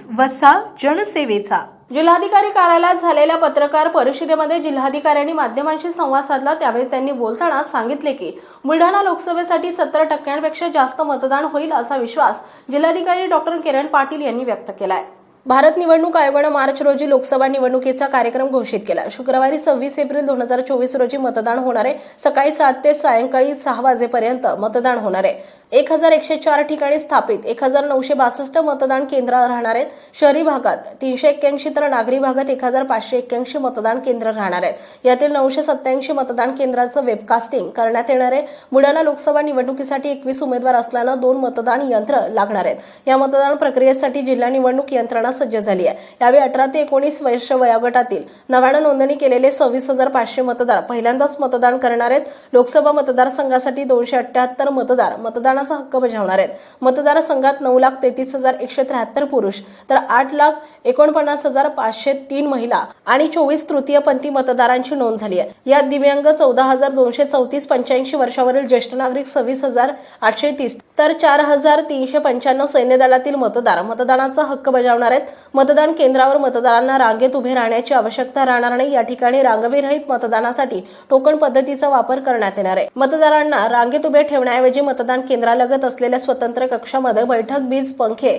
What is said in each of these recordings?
News वसा जनसेवेचा. जिल्हाधिकारी कार्यालयात झालेल्या पत्रकार परिषदेमध्ये जिल्हाधिकाऱ्यांनी माध्यमांशी संवाद साधला. त्यावेळी त्यांनी बोलताना सांगितले की बुलढाणा लोकसभेसाठी सत्तर टक्क्यांपेक्षा जास्त मतदान होईल असा विश्वास जिल्हाधिकारी डॉक्टर किरण पाटील यांनी व्यक्त केलाय. भारत निवडणूक आयोगानं मार्च रोजी लोकसभा निवडणुकीचा कार्यक्रम घोषित केला. शुक्रवारी सव्वीस एप्रिल दोन हजार चोवीस रोजी मतदान होणार आहे. सकाळी सात ते सायंकाळी सहा वाजेपर्यंत मतदान होणार आहे. एक हजार एकशे चार ठिकाणी स्थापित एक हजार नऊशे बासष्ट मतदान केंद्र राहणार आहेत. शहरी भागात तीनशे एक्क्याऐंशी तर नागरी भागात एक हजार पाचशे एक्क्याऐंशी मतदान केंद्र राहणार आहेत. यातील नऊशे सत्याऐंशी मतदान केंद्राचं वेबकास्टिंग करण्यात येणार आहे. बुलढाणा लोकसभा निवडणुकीसाठी एकवीस उमेदवार असल्यानं दोन मतदान यंत्र लागणार आहेत. या मतदान प्रक्रियेसाठी जिल्हा निवडणूक यंत्रणा सज्ज झाली आहे. यावेळी अठरा ते एकोणीस वर्ष वयोगटातील नव्यानं नोंदणी केलेले सव्वीस हजार पाचशे मतदार पहिल्यांदाच मतदान करणार आहेत. लोकसभा मतदारसंघासाठी दोनशे अठ्ठ्याहत्तर मतदार मतदान मतदानाचा हक्क बजावणार आहेत? मतदारसंघात नऊ लाख तेहतीस हजार एकशे त्र्याहत्तर पुरुष तर आठ लाख एकोणपन्नास हजार पाचशे तीन महिला आणि चोवीस तृतीयपंथी मतदारांची नोंद झाली आहे. यात दिव्यांग चौदा हजार दोनशे चौतीस पंच्याऐंशी वर्षावरील ज्येष्ठ नागरिक सव्वीस हजार आठशे तीस तर चार हजार तीनशे पंच्याण्णव सैन्य दलातील मतदार मतदानाचा हक्क बजावणार आहेत. मतदान केंद्रावर मतदारांना रांगेत उभे राहण्याची आवश्यकता राहणार नाही. या ठिकाणी रांगविरहित मतदानासाठी टोकन पद्धतीचा वापर करण्यात येणार आहे. मतदारांना रांगेत उभे ठेवण्याऐवजी मतदान केंद्रालगत असलेल्या स्वतंत्र कक्षामध्ये बैठक बीज पंखे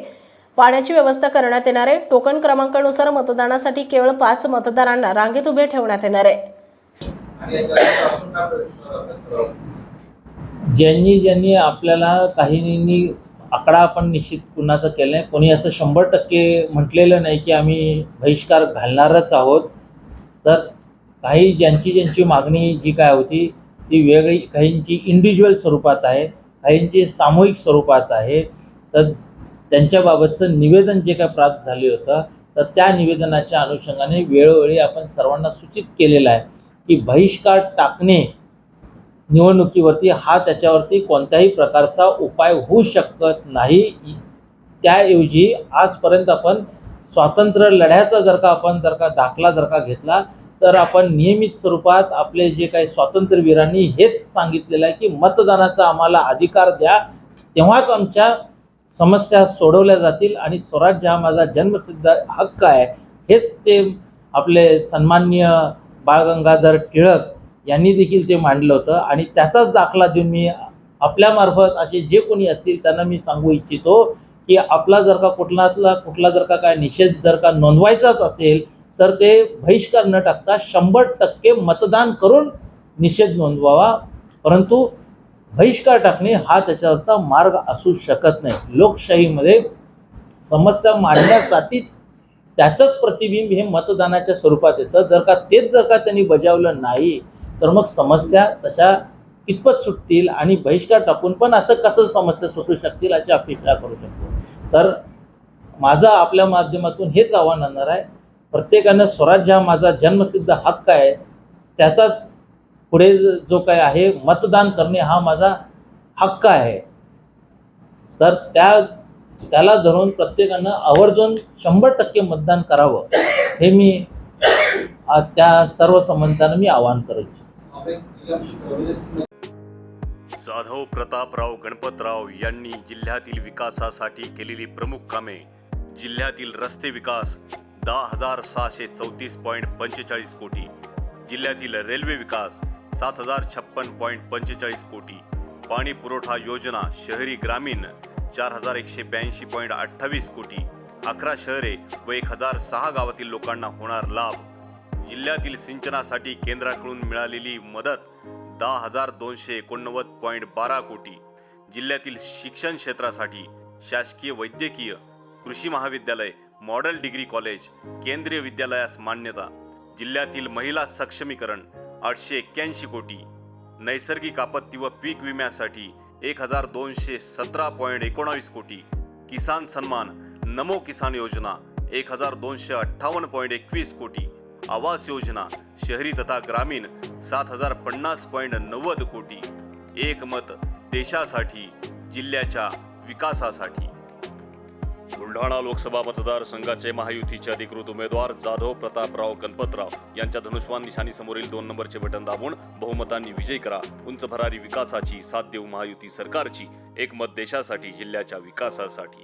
पाण्याची व्यवस्था करण्यात येणार आहे. टोकन क्रमांकानुसार मतदानासाठी केवळ पाच मतदारांना रांगेत उभे ठेवण्यात येणार आहे. ज्यांनी ज्यांनी आपल्याला काहींनी आकडा आपण निश्चित कुणाचा केलं आहे कोणी असं शंभर टक्के म्हटलेलं नाही की आम्ही बहिष्कार घालणारच आहोत. तर काही ज्यांची ज्यांची मागणी जी काय होती ती वेगळी काहींची इंडिव्हिज्युअल स्वरूपात आहे काहींची सामूहिक स्वरूपात आहे. तर त्यांच्याबाबतचं निवेदन जे काय प्राप्त झाले होतं तर त्या निवेदनाच्या अनुषंगाने वेळोवेळी आपण सर्वांना सूचित केलेलं आहे की बहिष्कार टाकणे निवडणुकीवरती हा त्याच्यावरती कोणत्याही प्रकारचा उपाय होऊ शकत नाही. त्याऐवजी आजपर्यंत आपण स्वातंत्र्य लढ्याचा जर का आपण जर का दाखला जर का घेतला तर आपण नियमित स्वरूपात आपले जे काही स्वातंत्र्यवीरांनी हेच सांगितलेलं आहे की मतदानाचा आम्हाला अधिकार द्या. तेव्हाच आमच्या समस्या सोडवल्या जातील आणि स्वराज्य हा माझा जन्मसिद्ध हक्क आहे. हेच ते आपले सन्माननीय बाळ गंगाधर टिळक यांनी देखील ते मांडलं होतं. आणि त्याचाच दाखला देऊन मी आपल्यामार्फत असे जे कोणी असतील त्यांना मी सांगू इच्छितो की आपला जर का कुठलातला कुठला जर का काय निषेध जर का नोंदवायचाच असेल तर ते बहिष्कार न टाकता शंभर टक्के मतदान करून निषेध नोंदवावा. परंतु बहिष्कार टाकणे हा त्याच्यावरचा मार्ग असू शकत नाही. लोकशाहीमध्ये समस्या मांडण्यासाठीच त्याचंच प्रतिबिंब हे मतदानाच्या स्वरूपात येतं. जर का तेच जर का त्यांनी बजावलं नाही तर मग समस्या तशा कितपत सुटतील आणि बहिष्कार टाकून पण असं कसं समस्या सुटू शकतील अशी अपेक्षा करू शकतो. तर माझं आपल्या माध्यमातून हेच आव्हान आणणार आहे. प्रत्येकानं स्वराज्य हा माझा जन्मसिद्ध हक्क आहे. त्याचाच पुढे जो काय आहे मतदान करणे हा माझा हक्क आहे. तर त्या त्याला धरून प्रत्येकानं आवर्जून शंभर टक्के मतदान करावं हे मी त्या सर्व संबंधांना मी आवाहन करू इच्छितो जाधव प्रतापराव गणपतराव यांनी जिल्ह्यातील विकासासाठी केलेली प्रमुख कामे. जिल्ह्यातील रस्ते विकास दहा हजार सहाशे चौतीस पॉईंट पंचेचाळीस कोटी. जिल्ह्यातील रेल्वे विकास सात हजार छप्पन पॉईंट पंचेचाळीस कोटी. पाणी पुरवठा योजना शहरी ग्रामीण चार हजार एकशे ब्याऐंशी पॉईंट अठ्ठावीस कोटी. अकरा शहरे व एक हजार सहा गावातील लोकांना होणार लाभ. जिल्ह्यातील सिंचनासाठी केंद्राकडून मिळालेली मदत दहा हजार दोनशे एकोणनव्वद पॉईंट बारा कोटी. जिल्ह्यातील शिक्षण क्षेत्रासाठी शासकीय वैद्यकीय कृषी महाविद्यालय मॉडेल डिग्री कॉलेज केंद्रीय विद्यालयास मान्यता. जिल्ह्यातील महिला सक्षमीकरण आठशे एक्क्याऐंशी कोटी. नैसर्गिक आपत्ती व पीक विम्यासाठी एक हजार दोनशे सतरा पॉईंट एकोणावीस कोटी. किसान सन्मान नमो किसान योजना एक हजार दोनशे अठ्ठावन्न पॉईंट एकवीस कोटी. आवास योजना शहरी तथा ग्रामीण सात हजार पन्नास पॉईंट नव्वद कोटी. एक मत देशासाठी जिल्ह्याच्या विकासासाठी. बुलढाणा लोकसभा मतदारसंघाचे महायुतीचे अधिकृत उमेदवार जाधव प्रतापराव गणपतराव यांच्या धनुष्वान निशाणीसमोरील दोन नंबरचे बटन दाबून बहुमतांनी विजय करा. उंच भरारी विकासाची साथ देऊ महायुती सरकारची. एक मत देशासाठी जिल्ह्याच्या विकासासाठी.